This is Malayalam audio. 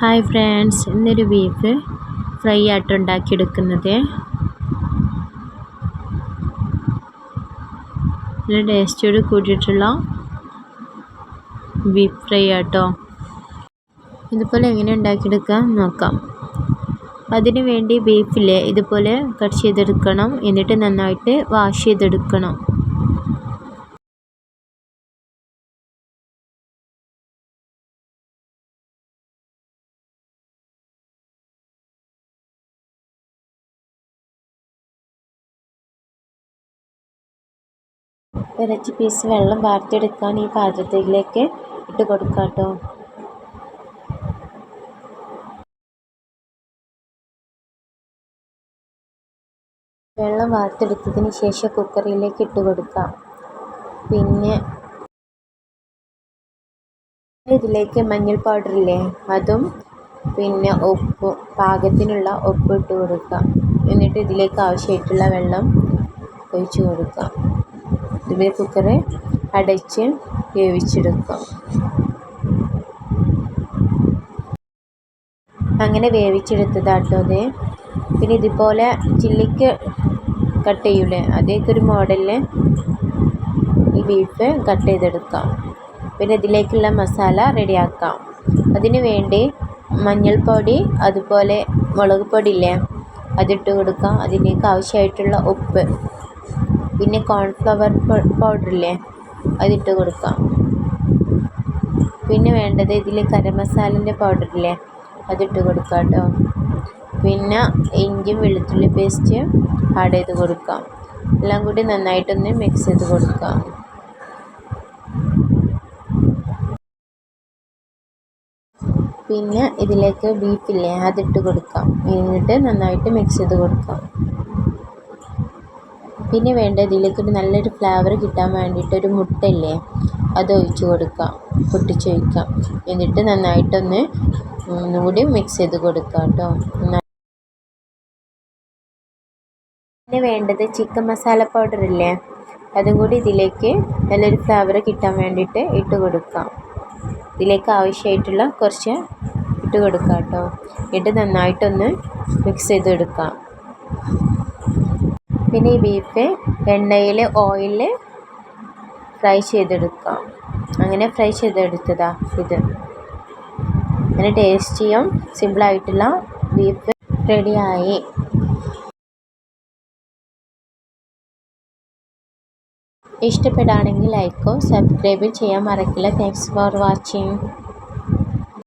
ഹായ് ഫ്രണ്ട്സ് ഇന്നൊരു ബീഫ് ഫ്രൈ ആയിട്ട് ഉണ്ടാക്കിയെടുക്കുന്നത്. നല്ല ടേസ്റ്റോട് കൂടിയിട്ടുള്ള ബീഫ് ഫ്രൈ ആട്ടോ. ഇതുപോലെ എങ്ങനെ ഉണ്ടാക്കിയെടുക്കാം നോക്കാം. അതിനു വേണ്ടി ബീഫിലെ ഇതുപോലെ കട്ട് ചെയ്തെടുക്കണം. എന്നിട്ട് നന്നായിട്ട് വാഷ് ചെയ്തെടുക്കണം. ഇറച്ചി പീസ് വെള്ളം വാർത്തെടുക്കാൻ ഈ പാത്രത്തിലേക്ക് ഇട്ട് കൊടുക്കാം കേട്ടോ വെള്ളം വാർത്തെടുത്തതിന് ശേഷം കുക്കറിലേക്ക് ഇട്ട് കൊടുക്കാം. പിന്നെ ഇതിലേക്ക് മഞ്ഞൾ പൗഡർ ഇല്ലേ? അതും പിന്നെ ഉപ്പ് പാകത്തിനുള്ള ഉപ്പ് ഇട്ട് കൊടുക്കാം. എന്നിട്ട് ഇതിലേക്ക് ആവശ്യമായിട്ടുള്ള വെള്ളം ഒഴിച്ച് കൊടുക്കാം. ഇതുപോലെ കുക്കറ് അടച്ച് വേവിച്ചെടുക്കാം. അങ്ങനെ വേവിച്ചെടുത്തതാട്ടോ അത് പിന്നെ ഇതുപോലെ ചില്ലിക്ക് കട്ട് ചെയ്യൂലേ? അതേക്ക് ഒരു മോഡലിൽ ഈ ബീഫ് കട്ട് ചെയ്തെടുക്കാം. പിന്നെ ഇതിലേക്കുള്ള മസാല റെഡിയാക്കാം. അതിന് വേണ്ടി മഞ്ഞൾപ്പൊടി അതുപോലെ മുളക് പൊടി ഇല്ലേ? അതിട്ട് കൊടുക്കാം. അതിലേക്ക് ആവശ്യമായിട്ടുള്ള ഉപ്പ്. പിന്നെ കോൺഫ്ലവർ പൗഡറില്ലേ അതിട്ട് കൊടുക്കാം. പിന്നെ വേണ്ടത് ഇതിൽ കരമസാലന്റെ പൗഡറില്ലേ അതിട്ട് കൊടുക്കാം കേട്ടോ പിന്നെ ഇഞ്ചിയും വെളുത്തുള്ളി പേസ്റ്റ് ആഡ് ചെയ്ത് കൊടുക്കാം. എല്ലാം കൂടി നന്നായിട്ടൊന്ന് മിക്സ് ചെയ്ത് കൊടുക്കാം. പിന്നെ ഇതിലേക്ക് ബീഫില്ലേ അതിട്ട് കൊടുക്കാം. എന്നിട്ട് നന്നായിട്ട് മിക്സ് ചെയ്ത് കൊടുക്കാം. പിന്നെ വേണ്ടത് ഇതിലേക്ക് ഒരു നല്ലൊരു ഫ്ലേവർ കിട്ടാൻ വേണ്ടിയിട്ട് ഒരു മുട്ടയില്ലേ അത് ഒഴിച്ച് കൊടുക്കാം പൊട്ടിച്ചൊഴിക്കാം എന്നിട്ട് നന്നായിട്ടൊന്ന് ഒന്നുകൂടി മിക്സ് ചെയ്ത് കൊടുക്കാം കേട്ടോ. പിന്നെ വേണ്ടത് ചിക്കൻ മസാല പൗഡർ ഇല്ലേ അതും കൂടി ഇതിലേക്ക് നല്ലൊരു ഫ്ലേവർ കിട്ടാൻ വേണ്ടിയിട്ട് ഇട്ട് കൊടുക്കാം. ഇതിലേക്ക് ആവശ്യമായിട്ടുള്ള കുറച്ച് ഇട്ട് കൊടുക്കാം കേട്ടോ. എന്നിട്ട് നന്നായിട്ടൊന്ന് മിക്സ് ചെയ്തെടുക്കാം പിന്നെ ഈ ബീഫ് എണ്ണയിൽ ഓയിലിൽ ഫ്രൈ ചെയ്തെടുക്കാം. അങ്ങനെ ഫ്രൈ ചെയ്തെടുത്തതാ ഇത്. അങ്ങനെ ടേസ്റ്റിയും സിമ്പിളായിട്ടുള്ള ബീഫ് റെഡിയായി. ഇഷ്ടപ്പെടുകയാണെങ്കിൽ ലൈക്കോ സബ്സ്ക്രൈബ് ചെയ്യാൻ മറക്കില്ല. Thanks for watching